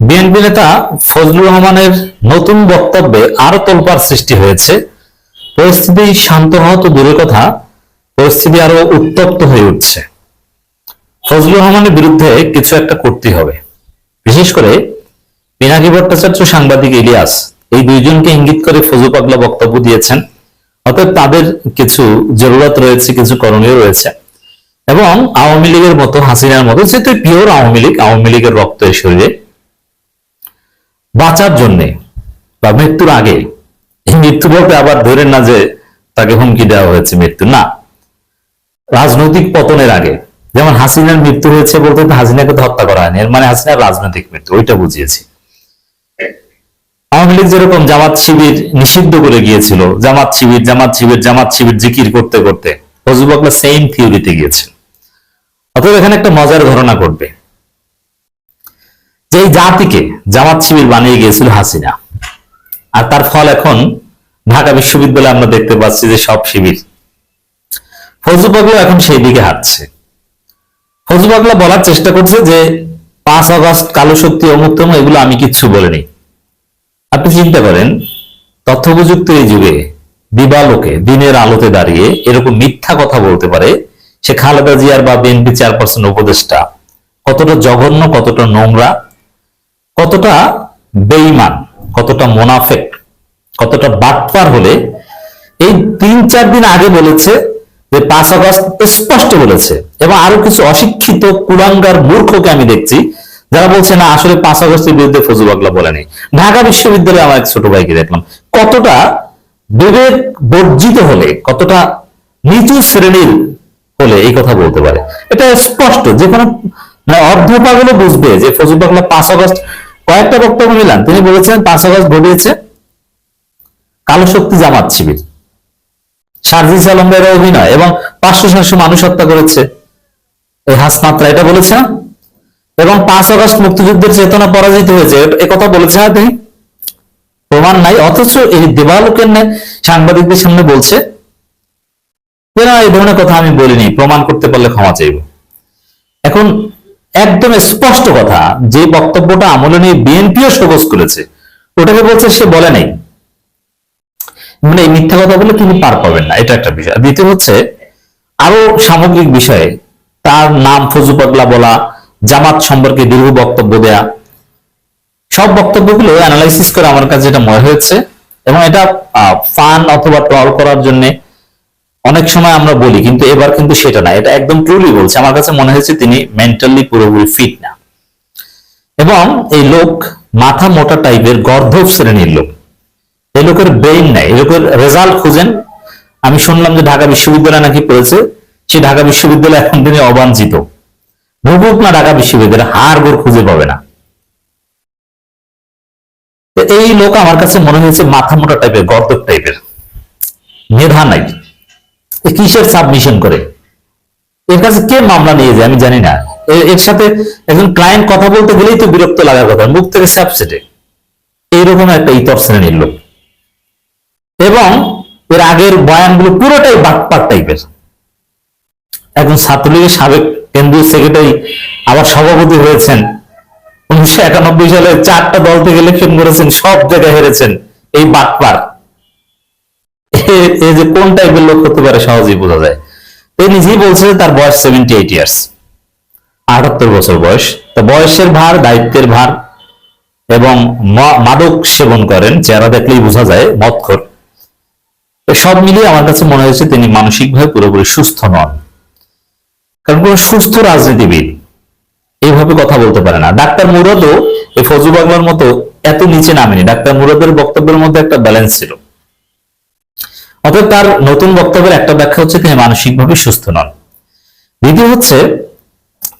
BNP নেতা ফজলুর রহমানের নতুন বক্তব্যে আরও তোলপাড় সৃষ্টি হয়েছে। পরিস্থিতি শান্ত হওয়া তো দূরের কথা, পরিস্থিতি আরও উত্তপ্ত হয়ে উঠছে। ফজলুর রহমানের বিরুদ্ধে কিছু একটা করতে হবে। বিশেষ করে পিনাকি ভট্টাচার্য সাংবাদিক ইলিয়াস এই দুইজনকে ইঙ্গিত করে ফজু পাগলা বক্তব্য দিয়েছেন। অর্থাৎ তাদের কিছু জরুরত রয়েছে, কিছু করণীয় রয়েছে। এবং আওয়ামী লীগের মতো, হাসিনার মতো, যেহেতু পিওর আওয়ামী লীগ, আওয়ামী লীগের রক্ত এই শরীরে। বাঁচার জন্যে বা মৃত্যুর আগে মৃত্যু বলতে আবার ধরেন না যে তাকে হুমকি দেওয়া হয়েছে মৃত্যু না, রাজনৈতিক পতনের আগে যেমন হাসিনার মৃত্যু হয়েছে বলতে হাসিনাকে হত্যা করা হয়নি, এর মানে হাসিনার রাজনৈতিক মৃত্যু, ওইটা বুঝিয়েছি। আওয়ামী লীগ যেরকম জামাত শিবির নিষিদ্ধ করে গিয়েছিল, জামাত শিবির জামাত শিবির জামাত শিবির জিকির করতে করতে ফজলুবাকলা সেম থিওরিতে গিয়েছেন অতএব এখানে একটা মজার ঘটনা ঘটবে। যে জাতিকে জামাত শিবির বানিয়ে গিয়েছিল হাসিনা। আর তার ফল এখন ঢাকা বিশ্ববিদ্যালয়ে আমরা দেখতে পাচ্ছি যে সব শিবির। ফজলুবাগলা এখন সেই দিকে হাঁটছে। ফজলুবাগলা বলার চেষ্টা করছে যে পাঁচ আগস্ট কালো শক্তি, অমুক এগুলো আমি কিচ্ছু বলিনি। আপনি চিন্তা করেন তথ্য প্রযুক্ত এই যুগে দিবালোকে দিনের আলোতে দাঁড়িয়ে এরকম মিথ্যা কথা বলতে পারে সে খালেদা জিয়ার বা বিএনপি চেয়ারপারসন উপদেষ্টা। কতটা জঘন্য, কতটা নোংরা কতটা বেইমান কতটা মোনাফেক, কতটা বাটপার হলে, এই তিন চার দিন আগে বলেছে যে পাঁচ আগস্ট স্পষ্ট বলেছে এবং আরও কিছু অশিক্ষিত কুলাঙ্গার মূর্খকে আমি দেখছি, যারা বলছে, না, আসলে পাঁচ আগস্টের বিরুদ্ধে ফজু বাগলা বলেনি ঢাকা বিশ্ববিদ্যালয়ে আমার এক ছোট ভাইকে দেখলাম, কতটা বিবেক বর্জিত হলে, কতটা নিচু শ্রেণির হলে এই কথা বলতে পারে। এটা স্পষ্ট যে কোনো মানে অর্ধ পাগলও বুঝবে যে ফজু বাগলা পাঁচ আগস্ট কয়েকটা বক্তব্য মিলান তিনি বলেছেন পাঁচ আগস্ট ঘটিয়েছে কালো শক্তি জামাত শিবির। সার্জিস আলমের অভিনয় এবং পাঁচশো সাতশো মানুষ হত্যা করেছে। এই হাসমাত্রা এটা বলেছে না? এবং পাঁচ আগস্ট মুক্তিযুদ্ধের চেতনা পরাজিত হয়েছে। এ কথা বলেছে না তিনি? প্রমাণ নাই। অথচ এই দেবালোকের সাংবাদিকদের সামনে বলছে? এই ধরনের কথা আমি বলিনি? প্রমাণ করতে পারলে ক্ষমা চাইব। এখন একদম স্পষ্ট কথা, যে বক্তব্যটা আমলে নিয়ে বিএনপিও সবুজ করেছে, ওটাকে বলছে সে বলে নাই। মানে মিথ্যা কথা বলে তিনি পার পাবেন না, এটা একটা বিষয়। দ্বিতীয় হচ্ছে, আরও সামগ্রিক বিষয়ে তার নাম ফজু পাগলা বলা, জামাত সম্পর্কে দীর্ঘ বক্তব্য দেয়া, সব বক্তব্যগুলো অ্যানালাইসিস করে আমার কাছে যেটা মনে হয়েছে, এবং এটা ফান অথবা ট্রল করার জন্য অনেক সময় আমরা বলি, কিন্তু এবার কিন্তু সেটা না। এটা একদম ট্রুলি বলছে। আমার কাছে মনে হয়েছে তিনি মেন্টালি পুরোপুরি ফিট না। এবং এই লোক মাথা মোটা টাইপের গর্ধব শ্রেণির লোক। এই লোকের ব্রেইন নাই। এই লোকের রেজাল্ট খুঁজেন। আমি শুনলাম যে ঢাকা বিশ্ববিদ্যালয় নাকি পড়েছে। সে ঢাকা বিশ্ববিদ্যালয় এখন তিনি অবাঞ্ছিত। ভুগুক না ঢাকা বিশ্ববিদ্যালয় হার গোর খুঁজে পাবে না। এই লোক আমার কাছে মনে হয়েছে মাথা মোটা টাইপের গর্দব টাইপের মেধা নাই। কিসের সাবমিশন করে? এর কাছে কে মামলা নিয়ে যায় আমি জানি না। এর সাথে একজন ক্লায়েন্ট কথা বলতে গেলেই তো বিরক্ত লাগার কথা, মুখ থেকে স্যাপসেটে এইরকম একটা ইতর শ্রেণির লোক। এবং এর আগের বয়ানগুলো পুরোটাই বাটপাট টাইপের একজন ছাত্রলীগের সাবেক কেন্দ্রীয় সেক্রেটারি আবার সভাপতি হয়েছেন। উনিশশো একানব্বই সালে চারটা দল থেকে ইলেকশন করেছেন, সব জায়গায় হেরেছেন। এই বাটপার যে কোন টাইপের লোক হতে পারে সহজেই বোঝা যায়। তো নিজেই বলছে তার বয়স সেভেন্টি এইট ইয়ার্স আটাত্তর বছর বয়স। তো বয়সের ভার, দায়িত্বের ভার এবং মাদক সেবন করেন, চেহারা দেখলেই বোঝা যায়, মদখর। সব মিলিয়ে আমার কাছে মনে হয়েছে তিনি মানসিকভাবে পুরোপুরি সুস্থ নন। কারণ কোন সুস্থ রাজনীতিবিদ এইভাবে কথা বলতে পারে না। ডাক্তার মুরাদও এই ফজু মতো এত নিচে নামেনি। ডাক্তার মুরাদের বক্তব্যের মধ্যে একটা ব্যালেন্স ছিল। অতএব তার নতুন বক্তব্যের একটা ব্যাখ্যা হচ্ছে তিনি মানসিকভাবে সুস্থ নন। দ্বিতীয় হচ্ছে,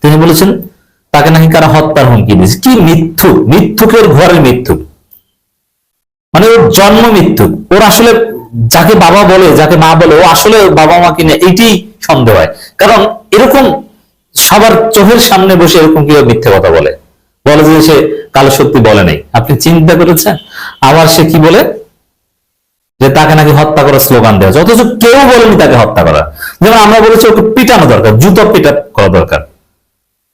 তিনি বলেছেন, তাকে নাকি কারা হত্যার হুমকি দিয়েছে। কি মিথ্যুক মিথ্যুকের ঘরের মিথ্যুক মানে ওর জন্ম মৃত্যুক ওর আসলে যাকে বাবা বলে, যাকে মা বলে, ও আসলে বাবা মা কিনে, এইটাই সন্দেহ হয়। কারণ এরকম সবার চোখের সামনে বসে এরকম কেউ মিথ্যে কথা বলে। বলে যে সে কালো সত্যি বলে নাই। আপনি চিন্তা করেছেন? আবার সে কি বলে? যে তাকে নাকি হত্যা করার স্লোগান দেওয়া অথচ কেউ বলেনি তাকে হত্যা করা যেমন আমরা বলেছি ওকে পিটানো দরকার, জুতো পিটা করা দরকার।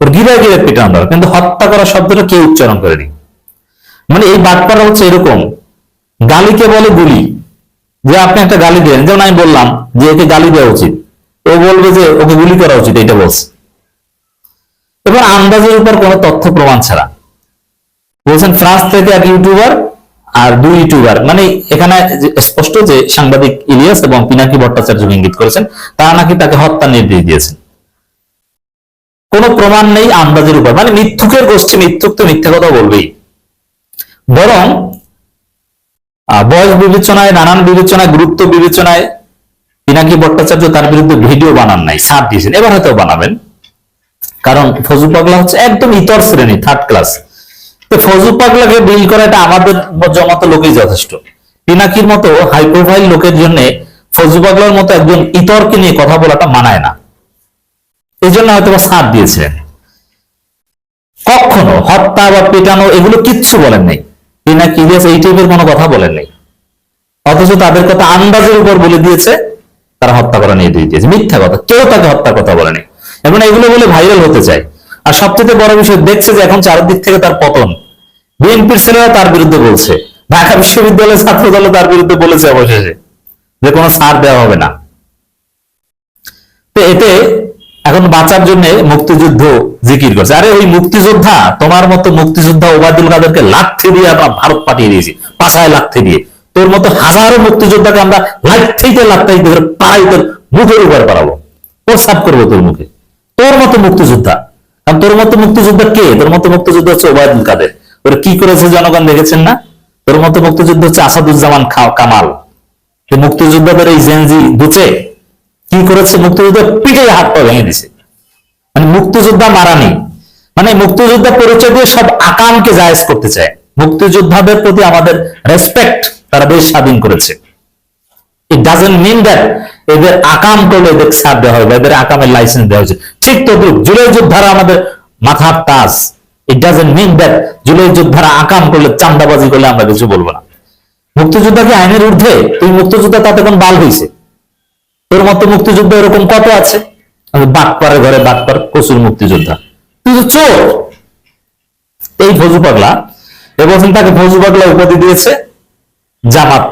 ওর গিরা গিরে পিটানো দরকার। কিন্তু হত্যা করা শব্দটা কেউ উচ্চারণ করেনি। মানে এই বাটপারা হচ্ছে এরকম। গালিকে বলে গুলি। যে আপনি একটা গালি দেন, যেমন আমি বললাম যে একে গালি দেওয়া উচিত। ও বলবে যে ওকে গুলি করা উচিত এটা বলছে। এবার আন্দাজের উপর কোনো তথ্য প্রমাণ ছাড়া। বলছেন, ফ্রান্স থেকে এক ইউটিউবার আর দুই ইউটিউবার। মানে এখানে স্পষ্ট যে সাংবাদিক ইলিয়াস এবং পিনাকি ভট্টাচার্য ইঙ্গিত করেছেন, তারা নাকি তাকে হত্যা নির্দেশ দিয়েছেন। কোনো প্রমাণ নেই আন্দাজের উপর। মানে মিথ্যুকের গোষ্ঠী মিথ্যুক তো মিথ্যা কথা বলবেই। বরং বয়স বিবেচনায়, নানান বিবেচনায়, গুরুত্ব বিবেচনায় পিনাকি ভট্টাচার্য তার বিরুদ্ধে ভিডিও বানান নাই সার দিয়েছেন। এবার হয়তো বানাবেন। কারণ ফজু পাগলা হচ্ছে একদম ইতর শ্রেণি থার্ড ক্লাস তো ফজু পাগলাকে বিল করা এটা আমাদের জমাতো লোকেই যথেষ্ট। পিনাকির মতো হাই প্রোফাইল লোকের জন্য ফজু পাগলার মতো একজন ইতরকে নিয়ে কথা বলাটা মানায় না। এই জন্য হয়তো সাথ দিয়েছিলেন। কখনো হত্যা বা পেটানো এগুলো কিচ্ছু বলেন নাই। পিনাকি ইলিয়াস এই টাইপের কোনো কথা বলেন নাই। অথচ তাদের কথা আন্দাজের উপর বলে দিয়েছে, তারা হত্যা করা নিয়ে দিয়ে দিয়েছে। মিথ্যা কথা, কেউ তাকে হত্যার কথা বলেনি। এবং এগুলো বলে ভাইরাল হতে চায়। আর সবচেয়ে বড় বিষয় দেখছে যে এখন চারদিক থেকে তার পতন। বিএনপির ছেলেরা তার বিরুদ্ধে বলছে। ঢাকা বিশ্ববিদ্যালয়ের ছাত্র দল তার বিরুদ্ধে বলেছে অবশেষে যে কোনো ছাড় দেওয়া হবে না। তো এতে এখন বাঁচার জন্য মুক্তিযুদ্ধ জিকির করছে। আরে ওই মুক্তিযোদ্ধা, তোমার মতো মুক্তিযোদ্ধা ওবায়দুল কাদেরকে লাথি দিয়ে আমরা ভারত পাঠিয়ে দিয়েছি। পাশায় লাথি দিয়ে। তোর মতো হাজারো মুক্তিযোদ্ধাকে আমরা লাথিতে লাথি ধরে পাড়াই তোর মুখের উপর পারাবো প্রস্তাব করব তোর মুখে। তোর মতো মুক্তিযোদ্ধা। কারণ তোর মতো মুক্তিযোদ্ধা কে? তোর মতো মুক্তিযোদ্ধা হচ্ছে ওবায়দুল কাদের। ওরা কি করেছে জনগণ দেখেছেন না? তোর মতো মুক্তিযুদ্ধ হচ্ছে আসাদুজ্জামান কামাল। মুক্তিযোদ্ধাদের এই জেনজি দুচে কি করেছে? মুক্তিযুদ্ধ পিঠে হাত পা ভেঙে দিছে। মানে মুক্তিযোদ্ধা মারা নেই। মানে মুক্তিযোদ্ধা পরিচয় দিয়ে সব আকামকে জায়েজ করতে চায়। মুক্তিযোদ্ধাদের প্রতি আমাদের রেসপেক্ট তারা দেশ স্বাধীন করেছে। ইট ডাজেন্ট মিন দ্যাট এদের আকাম করলে এদের ছাড় দেওয়া হবে, এদের আকামের লাইসেন্স দেওয়া হয়েছে। ঠিক তো জুলাই যোদ্ধারা আমাদের মাথার তাজ। It doesn't mean that July যোদ্ধারা আকাম করলে চান্দাবাজি করলে আমরা কিছু বলব না। মুক্তিযোদ্ধা কি আইনের ঊর্ধ্বে? তুই মুক্তিযোদ্ধা তাতে কোন বাল হয়েছে তোর মতো মুক্তিযোদ্ধা এরকম কত আছে? বাটপাড়ের ঘরে বাটপার প্রচুর মুক্তিযোদ্ধা। তুই তো চোর, এই ফজু পাগলা এবছর তাকে ফজু পাগলা উপাধি দিয়েছে জামাত।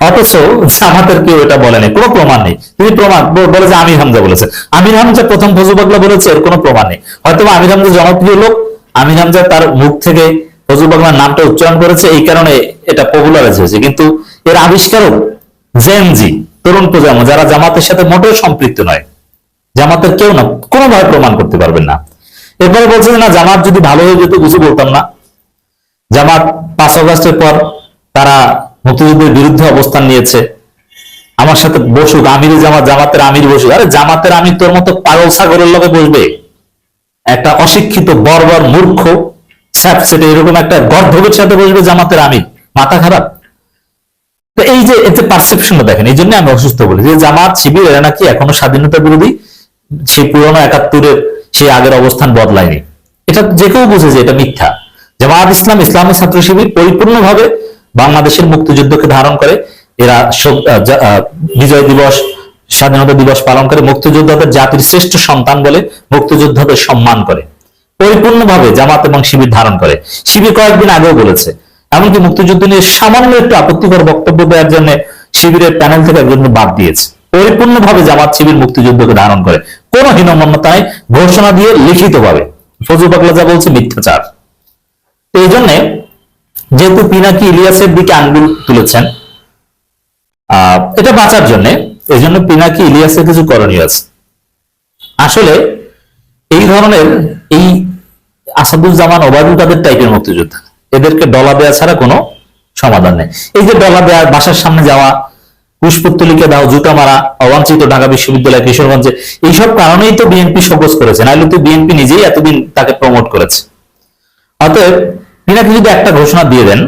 অথচ জামাতের কেউ এটা বলে বলেনি কোনো প্রমাণ নেই। তিনি প্রমাণ বলে যে আমির হামজা বলেছে। আমির হামজা প্রথম ফজু পাগলা বলেছে, এর কোনো প্রমাণ নেই। হয়তো আমির হামজা জনপ্রিয় লোক, আমির হামজা তার মুখ থেকে ফজু পাগলার নামটা উচ্চারণ করেছে, এই কারণে এটা পপুলারাইজ হয়েছে। কিন্তু এর আবিষ্কারক জেনজি তরুণ প্রজন্ম, যারা জামাতের সাথে মোটেও সম্পৃক্ত নয়। জামাতের কেউ না, কোনোভাবে প্রমাণ করতে পারবেন না। এরপরে বলছে না, জামাত যদি ভালো হয়ে যেত কিছু বলতাম না। জামাত পাঁচ আগস্টের পর তারা মুক্তিযুদ্ধের বিরুদ্ধে অবস্থান নিয়েছে। আমার সাথে বসুক, আমির জামাত জামাতের আমির বসুক। আরে জামাতের আমির তোর মতো পাগল সাগরের লগে বসবে? একটা অশিক্ষিত, বর্বর মূর্খ স্যাপসেটে এরকম একটা গর্ধবের সাথে বসবে জামাতের আমির। মাথা খারাপ? তো এই যে এতে পারসেপশনটা দেখেন, এই জন্য আমি অসুস্থ বলি। যে জামাত, শিবির, এরা নাকি এখনও স্বাধীনতা বিরোধী? সেই পুরনো একাত্তরের সেই আগের অবস্থান বদলায়নি। এটা যে কেউ বুঝে যে এটা মিথ্যা। জামাত ইসলাম ইসলামী ছাত্র শিবির পরিপূর্ণভাবে বাংলাদেশের মুক্তিযুদ্ধকে ধারণ করে, এরা বিজয় দিবস, স্বাধীনতা দিবস পালন করে, মুক্তিযোদ্ধাদের জাতির শ্রেষ্ঠ সন্তান বলে মুক্তিযোদ্ধাদের সম্মান করে। পরিপূর্ণভাবে জামাত এবং শিবির ধারণ করে। শিবির কয়েকদিন আগেও বলেছে। এমনকি মুক্তিযুদ্ধ নিয়ে সামান্য একটু আপত্তিকর বক্তব্য দেওয়ার জন্য শিবিরের প্যানেল থেকে একজনকে বাদ দিয়েছে। পরিপূর্ণভাবে জামাত শিবির মুক্তিযুদ্ধকে ধারণ করে। কোনো হীনমন্যতায় ঘোষণা দিয়ে লিখিতভাবে। ফজু পাগলা যা বলছে মিথ্যাচার। এই জন্য যেহেতু পিনাকি ইলিয়াসের দিকে আঙ্গুল তুলেছেন এটা বাঁচার জন্য এই জন্য পিনাকি ইলিয়াসের কিছু করণীয় আছে। আসলে এই ধরনের এই আসাদুজ্জামান ওবায়দুল কাদের টাইপের মুক্তিযোদ্ধা, এদেরকে ডলা দেওয়া ছাড়া কোনো সমাধান নেই। এই যে ডলা দেওয়া বাসার সামনে যাওয়া পুষ্পতলিকে দাও, জুতা মারা, অবাঞ্ছিত ঢাকা বিশ্ববিদ্যালয়, কিশোরগঞ্জে, এইসব কারণেই তো বিএনপি সবুজ করেছে নাহলে তো বিএনপি নিজেই এতদিন তাকে প্রমোট করেছে। অতএব পিনাকি যদি একটা ঘোষণা দিয়ে দেন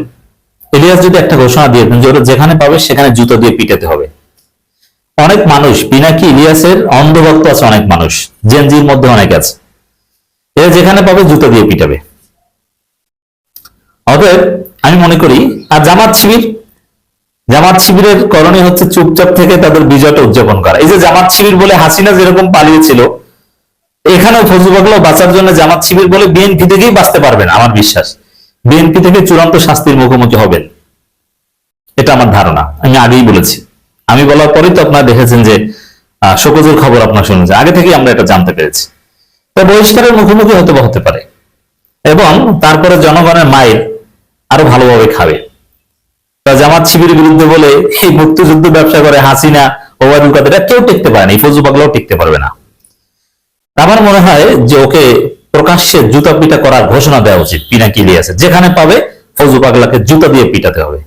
ইলিয়াস যদি একটা ঘোষণা দিয়ে দেন যেখানে পাবে সেখানে জুতো দিয়ে পিটাতে হবে। অনেক মানুষ, পিনাকি ইলিয়াসের অন্ধভক্ত আছে অনেক মানুষ জেনজির মধ্যে অনেক আছে। এরা যেখানে পাবে জুতো দিয়ে পিটাবে। অতএব আমি মনে করি, আর জামাত শিবির, জামাত শিবিরের করণীয় হচ্ছে চুপচাপ থেকে তাদের বিজয়টা উদযাপন করা। এই যে জামাত শিবির বলে হাসিনা যেরকম পালিয়েছিল, এখানেও ফজলু বাঁচার জন্য জামাত শিবির বলে বিএনপি থেকেই বাঁচতে পারবেন আমার বিশ্বাস। বিএনপি থেকে চূড়ান্ত শাস্তির মুখোমুখি হবেন। এটা আমার ধারণা। আমি আগেই বলেছি। আমি বলার পরেই তো আপনারা দেখেছেন যে শোকজের খবর আপনার শুনেছেন আগে থেকেই আমরা এটা জানতে পেরেছি। তো বহিষ্কারের মুখোমুখি হতে হতে পারে। এবং তারপরে জনগণের মায়ের আরও ভালোভাবে খাবে। জামাত শিবিরের বিরুদ্ধে বলে এই মুক্তিযুদ্ধ ব্যবসা করে হাসিনা, ওবায়দুল কাদের কেউ টিকতে পারে না। পাগলাও টিকতে পারবে না। আমার মনে হয় যে ওকে প্রকাশ্যে জুতা পিটা করার ঘোষণা দেওয়া উচিত পিনাকি ইলিয়াসের যেখানে পাবে, ফজু পাগলাকে জুতা দিয়ে পিটাতে হবে।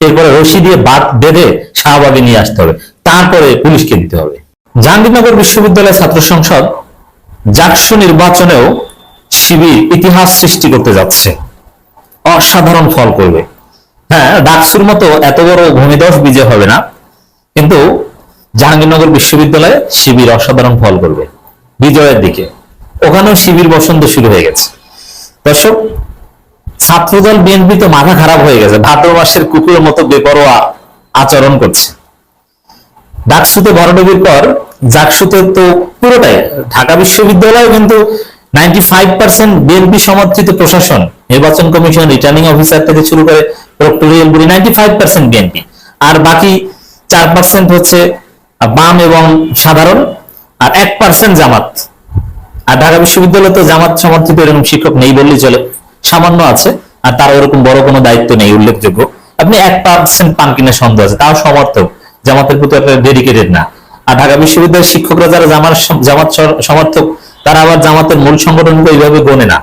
এরপরে রশি দিয়ে বাদ বেঁধে শাহবাগে নিয়ে আসতে হবে। তারপরে পুলিশকে দিতে হবে। জাহাঙ্গীরনগর বিশ্ববিদ্যালয় ছাত্র সংসদ জাকসু নির্বাচনেও শিবির ইতিহাস সৃষ্টি করতে যাচ্ছে। অসাধারণ ফল করবে। হ্যাঁ ডাকসুর মতো এত বড় ভূমিদশ বিজয় হবে না। কিন্তু জাহাঙ্গীরনগর বিশ্ববিদ্যালয়ে শিবির অসাধারণ ফল করবে। বিজয়ের দিকে। ওখানেও শিবির বসন্ত শুরু হয়ে গেছে। দর্শক, ছাত্রদল বিএনপি তো মাথা খারাপ হয়ে গেছে, ভাদ্র মাসের কুকুরের মতো বেপরোয়া আচরণ করছে। ডাকসুতে বড়ডবির পর, জাকসুতে তো পুরোটাই, ঢাকা বিশ্ববিদ্যালয় কিন্তু নাইনটি ফাইভ পার্সেন্ট বিএনপি সমর্থিত প্রশাসন, নির্বাচন কমিশন, রিটার্নিং অফিসার থেকে শুরু করে proctorial body, ninety five percent BNP. আর বাকি চার পার্সেন্ট হচ্ছে বাম এবং সাধারণ, আর এক পার্সেন্ট জামাত। আর ঢাকা বিশ্ববিদ্যালয়ে তো জামাত সমর্থিত এরকম শিক্ষক নেই বললেই চলে। সামান্য আছে, আর তার ওরকম বড় কোনো দায়িত্ব নেই, উল্লেখযোগ্য। আপনি এক পার্সেন্ট পান কিনা সন্দেহ আছে, তাও সমর্থক। জামাতের প্রতি আপনার ডেডিকেটেড না। আর ঢাকা বিশ্ববিদ্যালয়ের শিক্ষকরা যারা জামার জামাত সমর্থক, তারা আবার জামাতের মূল সংগঠনকে এইভাবে গোনে না।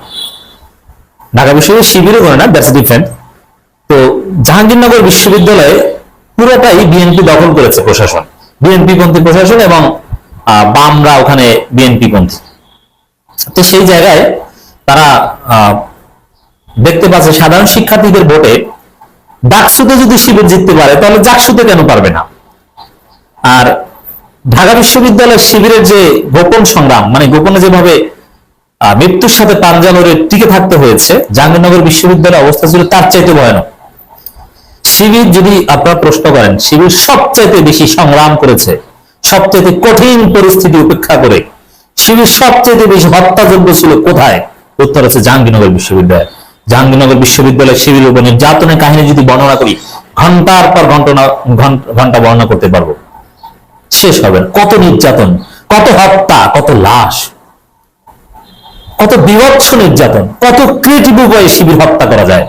ঢাকা বিশ্ববিদ্যালয় শিবিরও গোনে না দ্যাটস ডিফারেন্ট তো জাহাঙ্গীরনগর বিশ্ববিদ্যালয়ে পুরোটাই বিএনপি দখল করেছে প্রশাসন। বিএনপি পন্থী প্রশাসন এবং বামরা ওখানে বিএনপি পন্থী। তো সেই জায়গায় তারা দেখতে পাচ্ছে সাধারণ শিক্ষার্থীদের ভোটে ডাকসুতে যদি শিবির জিততে পারে, তাহলে জাকসুতে কেন পারবে না? আর ঢাকা বিশ্ববিদ্যালয়ের শিবিরের যে গোপন সংগ্রাম মানে গোপনে যেভাবে মৃত্যুর সাথে পাঞ্জা লড়ে টিকে থাকতে হয়েছে, জাহাঙ্গীরনগর বিশ্ববিদ্যালয়ের অবস্থা ছিল তার চাইতে ভয়ানক। শিবির যদি আপনারা প্রশ্ন করেন, শিবির সবচাইতে বেশি সংগ্রাম করেছে, সবচাইতে কঠিন পরিস্থিতি উপেক্ষা করে শিবির সবচাইতে বেশি হত্যাযোগ্য ছিল কোথায়? উত্তর হচ্ছে জাহাঙ্গীরনগর বিশ্ববিদ্যালয়। জাহাঙ্গীরনগর বিশ্ববিদ্যালয় শিবিরের উপর নির্যাতনের কাহিনী যদি বর্ণনা করি, ঘণ্টার পর ঘণ্টা ঘণ্টা বর্ণনা করতে পারব। শেষ হবে কত নির্যাতন, কত হত্যা, কত লাশ, কত বিভৎস নির্যাতন, কত ক্রিয়েটিভ উপায়ে শিবির হত্যা করা যায়,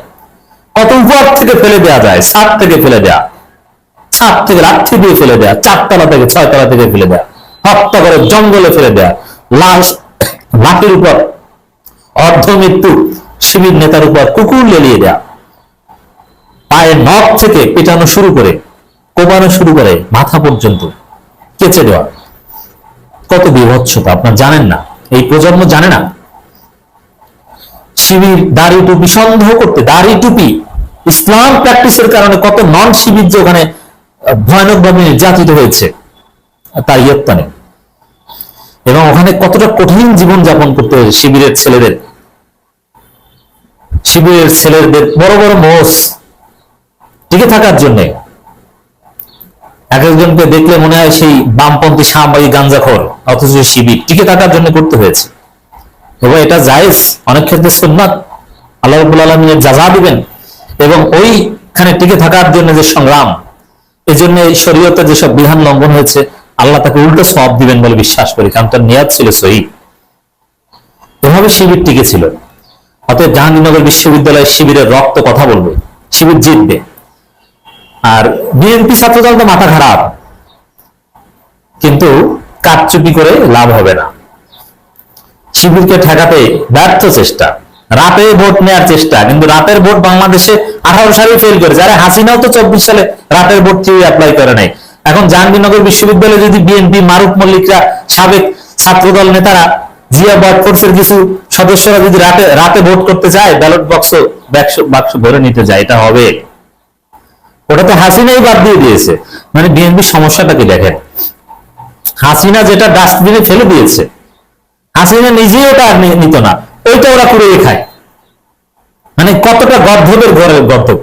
কত উপর থেকে ফেলে দেওয়া যায়, ছাদ থেকে ফেলে দেয়া, ছাদ থেকে লাঠি দিয়ে ফেলে দেয়া, চারতলা থেকে ছয়তলা থেকে ফেলে দেয়া, হত্যা করে জঙ্গলে ফেলে দেয়া লাশ লাঠির উপর, অর্ধ মৃত্যু শিবির নেতার উপর কুকুর লেলিয়ে দেয়া। পায়ের নখ থেকে পেটানো শুরু করে কোবানো শুরু করে মাথা পর্যন্ত কেচে দেওয়া। কত বিভৎসতা, আপনার জানেন না, এই প্রজন্ম জানে না। শিবির দাড়ি টুপি সন্দেহ করতে, দাড়ি টুপি ইসলাম প্র্যাকটিসের কারণে কত নন শিবির যে ওখানে ভয়ানক ভাবে নির্যাতিত হয়েছে, তার ইয়ত্তা নেই। এবং ওখানে কতটা কঠিন জীবন যাপন করতে হয়েছে শিবিরের ছেলেদের? শিবিরের ছেলেদের বড় বড় মোষ টিকে থাকার জন্য। এক একজনকে দেখলে মনে হয় সেই বামপন্থী শাহবাগী গাঞ্জাখর, অথচ শিবির টিকে থাকার জন্য করতে হয়েছে। এবং এটা জায়েজ, অনেক ক্ষেত্রে সুন্নাত। আল্লাহ রবুল আলমিনের যাজা দিবেন। এবং ওইখানে টিকে থাকার জন্য যে সংগ্রাম এই জন্য এই শরীয়তে যেসব বিধান লঙ্ঘন হয়েছে আল্লাহ তাকে উল্টো সব দিবেন বলে বিশ্বাস করি, কারণ তার নিয়াদ ছিল সহি। এভাবে শিবির টিকে ছিল অতএব জাহাঙ্গীরনগর বিশ্ববিদ্যালয়ের শিবিরের রক্ত কথা বলবে, শিবির জিতবে। আর বিএনপি ছাত্রদল তো মাথা খারাপ। কিন্তু কারচুপি করে লাভ হবে না। শিবিরকে ঠেকাতে ব্যর্থ চেষ্টা। রাতে ভোট নেওয়ার চেষ্টা, কিন্তু রাতের ভোট বাংলাদেশে আঠারো সালে ফেল করেছে। আরে হাসিনাও তো চব্বিশ সালে রাতের ভোট থিওরি অ্যাপ্লাই করে নাই। এখন জাহাঙ্গীরনগর বিশ্ববিদ্যালয়ে যদি বিএনপি মারুফ মল্লিকরা সাবেক ছাত্রদল নেতারা জিয়া বয়ড ফোর্সের কিছু সদস্যরা যদি রাতে রাতে ভোট করতে চায়, ব্যালট বক্স বাক্স ভরে নিতে যায় এটা হবে। ওটা তো হাসিনাই বাদ দিয়ে দিয়েছে। মানে বিএনপি সমস্যাটা কি দেখেন? হাসিনা যেটা ডাস্টবিনে ফেলে দিয়েছে, হাসিনা নিজেই ওটা নিত না। ওইটা ওরা করে খায়। মানে কতটা গর্ধবের ঘরের গর্ধব।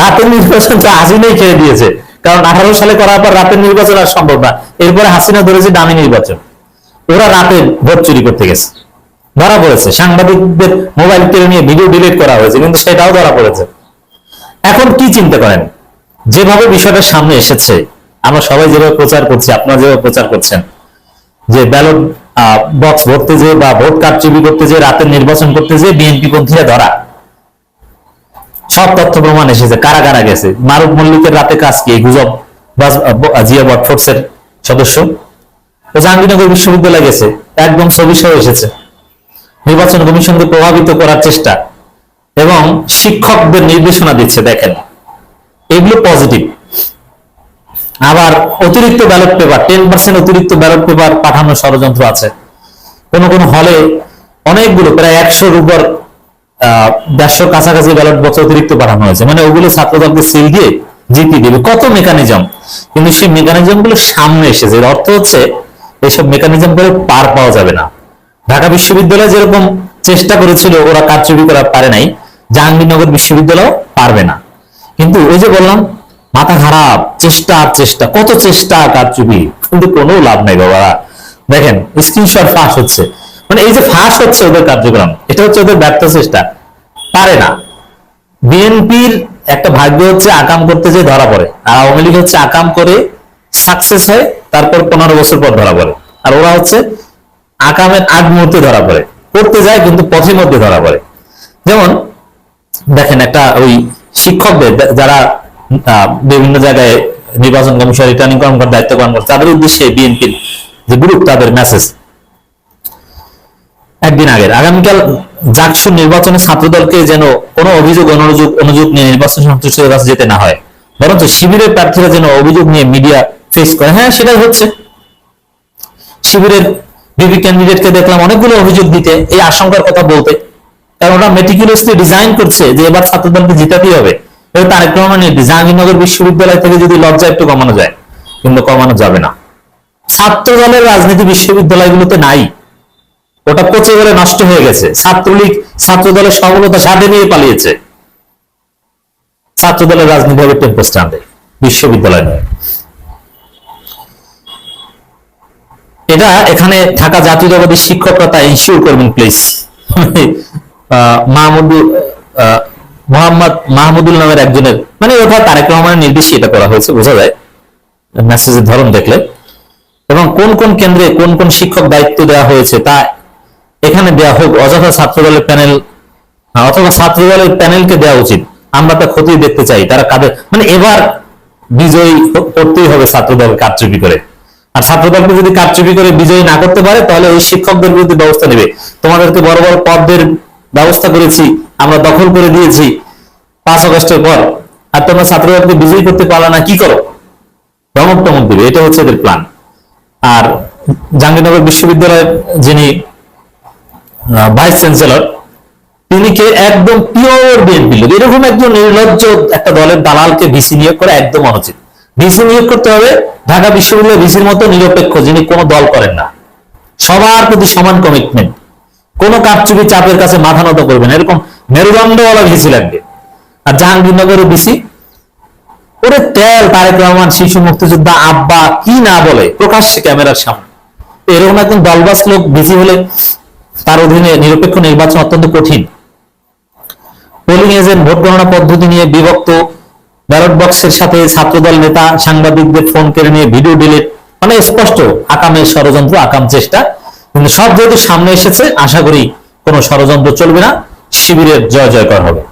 রাতের নির্বাচন তো হাসিনাই ছেড়ে দিয়েছে। কারণ আঠারো সালে করার পর রাতের নির্বাচন আর সম্ভব না। এরপরে হাসিনা ধরেছে দামি নির্বাচন। ওরা রাতে ভোট চুরি করতে গেছে। ধরা পড়েছে। সাংবাদিকদের মোবাইল কেড়ে নিয়ে ভিডিও ডিলিট করা হয়েছে, কিন্তু সেটাও ধরা পড়েছে। এখন কি চিন্তা করেন? যেভাবে বিষয়টা সামনে এসেছে, আমরা সবাই যেভাবে প্রচার করছি, আপনারা যেভাবে প্রচার করছেন, যে ব্যালট বক্স ভরতে যে বা ভোট কার্ড চুরি করতে যে রাতের নির্বাচন করতে যে বিএনপি পন্থীরা ধরা। সব তথ্য প্রমাণ এসেছে কারা কারা গেছে? মারুফ মল্লিকের রাতে কাজ কি? গুজব জিয়া সদস্য? ও জাহাঙ্গীরনগর বিশ্ববিদ্যালয়ে গেছে। একদম ছবি সহ এসেছে। নির্বাচন কমিশনকে প্রভাবিত করার চেষ্টা এবং শিক্ষকদের নির্দেশনা দিচ্ছে, দেখেন। এগুলো পজিটিভ আবার অতিরিক্ত ব্যালট পেপার টেন পার্সেন্ট অতিরিক্ত ব্যালট পেপার পাঠানোর ষড়যন্ত্র আছে। কোন কোন হলে অনেকগুলো, প্রায় একশোর উপর দেড়শোর কাছাকাছি ব্যালট বক্স অতিরিক্ত পাঠানো হয়েছে। মানে ওগুলো ছাত্রদলকে সিল দিয়ে জিতিয়ে দেবে। কত মেকানিজম কিন্তু সেই মেকানিজমগুলো সামনে এসেছে। এর অর্থ হচ্ছে এইসব মেকানিজম করে পার পাওয়া যাবে না। ঢাকা বিশ্ববিদ্যালয় যেরকম চেষ্টা করেছিল, ওরা কারচুপি করা পারে নাই। জাহাঙ্গীরনগর বিশ্ববিদ্যালয় পারবে না। কিন্তু ওই যে বললাম, মাথা খারাপ, চেষ্টা আর চেষ্টা। কত চেষ্টা কারচুপি? কিন্তু কোনো লাভ নাই বাবা দেখেন স্ক্রিনশট ফাঁস হচ্ছে। মানে এই যে ফাঁস হচ্ছে ওদের কার্যক্রম, এটা হচ্ছে ওদের ব্যর্থ চেষ্টা। পারে না। বিএনপির একটা ভাগ্য হচ্ছে আকাম করতে যে ধরা পড়ে। আর আওয়ামী লীগ হচ্ছে আকাম করে সাকসেস হয় তারপর পনেরো বছর পর ধরা পড়ে। আর ওরা হচ্ছে আকামের আগ মুহূর্তে ধরা পড়ে। করতে যায় কিন্তু পথের মধ্যে ধরা পড়ে। যেমন দেখেন একটা ওই শিক্ষকদের যারা বিভিন্ন জায়গায় নির্বাচন কমিশন রিটার্নিং কর্মকর্তা, দায়িত্ব পালন করছে তাদের উদ্দেশ্যে বিএনপির যে গ্রুপ তাদের মেসেজ একদিন আগের। আগামীকাল জাকসু নির্বাচনে ছাত্রদলকে যেন কোনো অভিযোগ, অনুযোগ অনুযোগ নিয়ে নির্বাচন সংশ্লিষ্টদের কাছে যেতে না হয়, বরঞ্চ শিবিরের প্রার্থীরা যেন অভিযোগ নিয়ে মিডিয়া ফেস করে। হ্যাঁ সেটাই হচ্ছে। শিবিরের বিবি ক্যান্ডিডেটকে দেখলাম অনেকগুলো অভিযোগ দিতে, এই আশঙ্কার কথা বলতে। কারণ ওরা মেটিকুলাসলি ডিজাইন করছে যে এবার ছাত্রদলকে জিতাতেই হবে। এবার তারেক রহমানের জাহাঙ্গীরনগর বিশ্ববিদ্যালয় থেকে যদি লজ্জা একটু কমানো যায়, কিন্তু কমানো যাবে না। ছাত্র দলের রাজনীতি বিশ্ববিদ্যালয়গুলোতে নাই। ওটা পচে গেলে নষ্ট হয়ে গেছে। ছাত্রলীগ ছাত্র দলের সফলতা সাথে নিয়ে পালিয়েছে। ছাত্র দলের রাজনীতি হবে টেম্পো স্ট্যান্ডে বিশ্ববিদ্যালয় নয়। এটা এখানে থাকা জাতীয়তাবাদী শিক্ষকরা তা ইনশিওর করবেন প্লিজ মাহমুদুল মোহাম্মদ মাহমুদুল নামের একজনের মানে ওটা তারেক রহমানের নির্দেশে এটা করা হয়েছে, বোঝা যায়। মেসেজের ধরন দেখলে। এবং কোন কোন কেন্দ্রে কোন কোন শিক্ষক দায়িত্ব দেওয়া হয়েছে তা এখানে দেওয়া হোক, অযথা ছাত্রদলের প্যানেল অথবা ছাত্রদলের প্যানেলকে দেওয়া উচিত। আমরা তা ক্ষতি দেখতে চাই, তারা কাদের মানে এবার বিজয়ী করতেই হবে ছাত্রদল কারচুপি করে। আর ছাত্রদলকে যদি কারচুপি করে বিজয়ী না করতে পারে, তাহলে ওই শিক্ষকদের বিরুদ্ধে ব্যবস্থা নেবে। তোমাদেরকে বড় বড় পদের ব্যবস্থা করেছি, আমরা দখল করে দিয়েছি পাঁচ আগস্টের পর। আর তোমরা ছাত্রদলকে বিজয়ী করতে পারলে না, কি করো? ধমক টমক দিবে, এটা হচ্ছে এদের প্ল্যান আর জাহাঙ্গীরনগর বিশ্ববিদ্যালয়ের যিনি ভাইস চ্যান্সেলর তিনি কে একদম পিওর বিএনপি লোক, এরকম একজন নির্লজ্জ একটা দলের দালালকে ভিসি নিয়োগ করা একদম অনুচিত। ভিসি নিয়োগ করতে হবে ঢাকা বিশ্ববিদ্যালয় ভিসির মতো নিরপেক্ষ, যিনি কোনো দল করেন না। সবার প্রতি সমান কমিটমেন্ট কোনো কারচুপি চাপের কাছে মাথা নত করবেন। এরকম মেরুদণ্ডওয়ালা ভিসি লাগবে। আর জাহাঙ্গীরনগরের ভিসি ওরে তেল, তারেক রহমান, শিশু মুক্তিযোদ্ধা, আব্বা, কি না বলে, প্রকাশ্যে ক্যামেরার সামনে। এরকম একজন দলবাস লোক ভিসি হলে তার অধীনে নিরপেক্ষ নির্বাচন অত্যন্ত কঠিন। পোলিং এজেন্ট ভোট গণনা পদ্ধতি নিয়ে বিভক্ত। ব্যালট বক্সের সাথে ছাত্রদল নেতা, সাংবাদিকদের ফোন কেড়ে নিয়ে ভিডিও ডিলিট। মানে স্পষ্ট আকামের ষড়যন্ত্র, আকাম চেষ্টা। কিন্তু সব যেহেতু সামনে এসেছে, আশা করি কোনো ষড়যন্ত্র চলবে না। শিবিরের জয় জয়কর হবে।